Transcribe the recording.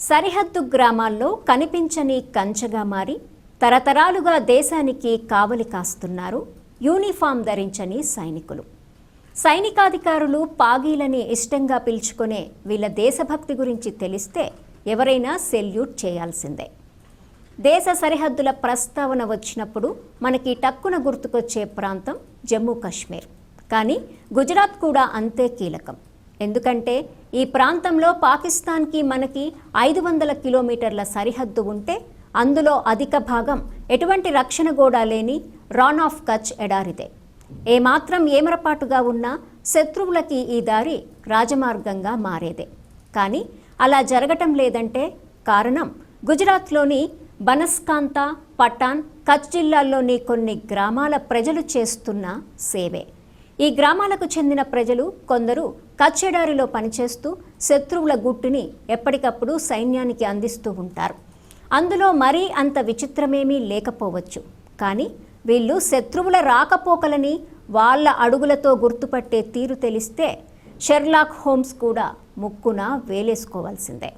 సరిహద్దు గ్రామాల్లో కనిపించని కంచగా మారి తరతరాలుగా దేశానికి కావలి కాస్తున్నారు యూనిఫామ్ ధరించని సైనికులు. సైనికాధికారులు పాగీలని ఇష్టంగా పిలుచుకునే వీళ్ళ దేశభక్తి గురించి తెలిస్తే ఎవరైనా సెల్యూట్ చేయాల్సిందే. దేశ సరిహద్దుల ప్రస్తావన వచ్చినప్పుడు మనకి టక్కున గుర్తుకొచ్చే ప్రాంతం జమ్మూ కాశ్మీర్ కానీ గుజరాత్ కూడా అంతే కీలకం. ఎందుకంటే ఈ ప్రాంతంలో పాకిస్తాన్కి మనకి ఐదు వందల కిలోమీటర్ల సరిహద్దు ఉంటే అందులో అధిక భాగం ఎటువంటి రక్షణ గోడా లేని రాన్ ఆఫ్ కచ్ ఎడారిదే. ఏమాత్రం ఏమరపాటుగా ఉన్నా శత్రువులకి ఈ దారి రాజమార్గంగా మారేదే. కానీ అలా జరగటం లేదంటే కారణం గుజరాత్లోని బనస్కాంత పటాన్ కచ్ జిల్లాల్లోని కొన్ని గ్రామాల ప్రజలు చేస్తున్న సేవే. ఈ గ్రామాలకు చెందిన ప్రజలు కొందరు కచ్చెడారిలో పనిచేస్తూ శత్రువుల గుట్టుని ఎప్పటికప్పుడు సైన్యానికి అందిస్తూ ఉంటారు. అందులో మరీ అంత విచిత్రమేమీ లేకపోవచ్చు. కానీ వీళ్ళు శత్రువుల రాకపోకలని వాళ్ళ అడుగులతో గుర్తుపట్టే తీరు తెలిస్తే షెర్లాక్ హోమ్స్ కూడా ముక్కున వేలేసుకోవాల్సిందే.